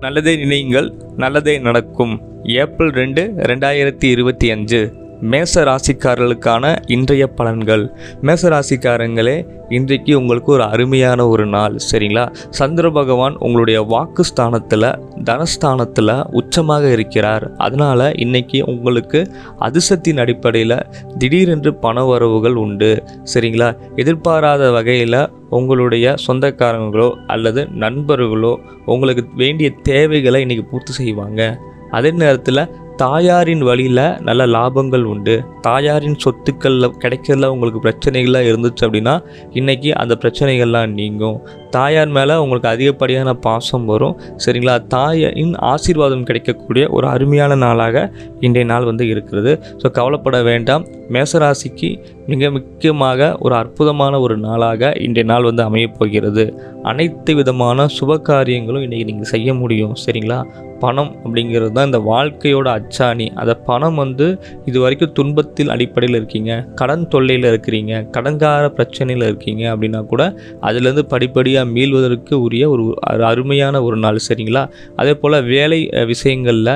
நல்லதே நினையுங்கள் நல்லதே நடக்கும். ஏப்ரல் ரெண்டு ரெண்டாயிரத்தி இருபத்தி அஞ்சு. மேச ராசிக்காரர்களுக்கான இன்றைய பலன்கள். மேச ராசிக்காரங்களே இன்றைக்கு உங்களுக்கு ஒரு அருமையான ஒரு நாள் சரிங்களா? சந்திர பகவான் உங்களுடைய வாக்கு ஸ்தானத்தில் தனஸ்தானத்தில் உச்சமாக இருக்கிறார். அதனால் இன்னைக்கு உங்களுக்கு அதிர்ஷ்டத்தின் அடிப்படையில் திடீரென்று பண வரவுகள் உண்டு சரிங்களா? எதிர்பாராத வகையில் உங்களுடைய சொந்தக்காரங்களோ அல்லது நண்பர்களோ உங்களுக்கு வேண்டிய தேவைகளை இன்றைக்கி பூர்த்தி செய்வாங்க. அதே நேரத்தில் தாயாரின் வழியில் நல்ல லாபங்கள் உண்டு. தாயாரின் சொத்துக்களில் கிடைக்கிறதுல உங்களுக்கு பிரச்சனைகள்லாம் இருந்துச்சு அப்படின்னா இன்றைக்கி அந்த பிரச்சனைகள்லாம் நீங்கும். தாயார் மேலே உங்களுக்கு அதிகப்படியான பாசம் வரும். சரிங்களா? தாயின் ஆசீர்வாதம் கிடைக்கக்கூடிய ஒரு அருமையான நாளாக இன்றைய நாள் வந்து இருக்கிறது. ஸோ கவலைப்பட வேண்டாம். மேசராசிக்கு மிக முக்கியமாக ஒரு அற்புதமான ஒரு நாளாக இன்றைய நாள் வந்து அமையப் போகிறது. அனைத்து விதமான சுப காரியங்களும் இன்றைக்கி நீங்கள் செய்ய முடியும். சரிங்களா? பணம் அப்படிங்கிறது தான் இந்த வாழ்க்கையோட அச்சாணி அந்த பணம் வந்து இது வரைக்கும் துன்பத்தில் அடிப்படையில் இருக்கீங்க. கடன் தொல்லையில் இருக்கிறீங்க. கடன்கார பிரச்சனையில் இருக்கீங்க அப்படின்னா கூட அதுலேருந்து படிப்படியாக மீள்வதற்கு உரிய ஒரு அருமையான ஒரு நாள். சரிங்களா? அதே போல் வேலை விஷயங்களில்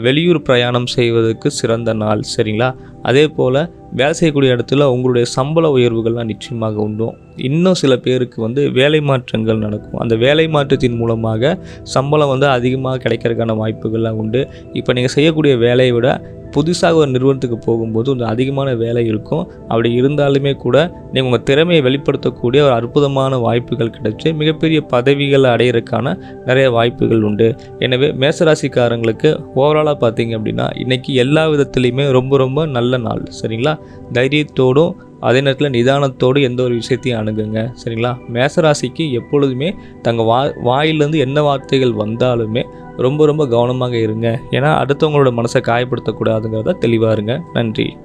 வெளியூர் பிரயாணம் செய்வதற்கு சிறந்த நாள். சரிங்களா? அதே போல் வேலை செய்யக்கூடிய இடத்துல உங்களுடைய சம்பள உயர்வுகள்லாம் நிச்சயமாக உண்டும் இன்னும் சில பேருக்கு வந்து வேலை மாற்றங்கள் நடக்கும். அந்த வேலை மாற்றத்தின் மூலமாக சம்பளம் வந்து அதிகமாக கிடைக்கிறதுக்கான வாய்ப்புகள்லாம் உண்டு. இப்போ நீங்கள் செய்யக்கூடிய வேலையை விட புதுசாக ஒரு நிறுவனத்துக்கு போகும்போது கொஞ்சம் அதிகமான வேலை இருக்கும். அப்படி இருந்தாலுமே கூட நீங்கள் உங்கள் திறமையை வெளிப்படுத்தக்கூடிய ஒரு அற்புதமான வாய்ப்புகள் கிடைச்சி மிகப்பெரிய பதவிகளை அடையிறதுக்கான நிறைய வாய்ப்புகள் உண்டு. எனவே மேசராசிக்காரங்களுக்கு ஓவராலாக பார்த்தீங்க அப்படின்னா இன்றைக்கி எல்லா விதத்துலேயுமே ரொம்ப ரொம்ப நல்ல நாள். சரிங்களா? தைரியத்தோடும் அதே நேரத்தில் நிதானத்தோடு எந்த ஒரு விஷயத்தையும் அணுகுங்க. சரிங்களா? மேசராசிக்கு எப்பொழுதுமே தங்கள் வா வாயிலேருந்து என்ன வார்த்தைகள் வந்தாலுமே ரொம்ப ரொம்ப கவனமாக இருங்க. ஏன்னா அடுத்தவங்களோட மனசை காயப்படுத்தக்கூடாதுங்கிறத தெளிவாக இருங்க. நன்றி.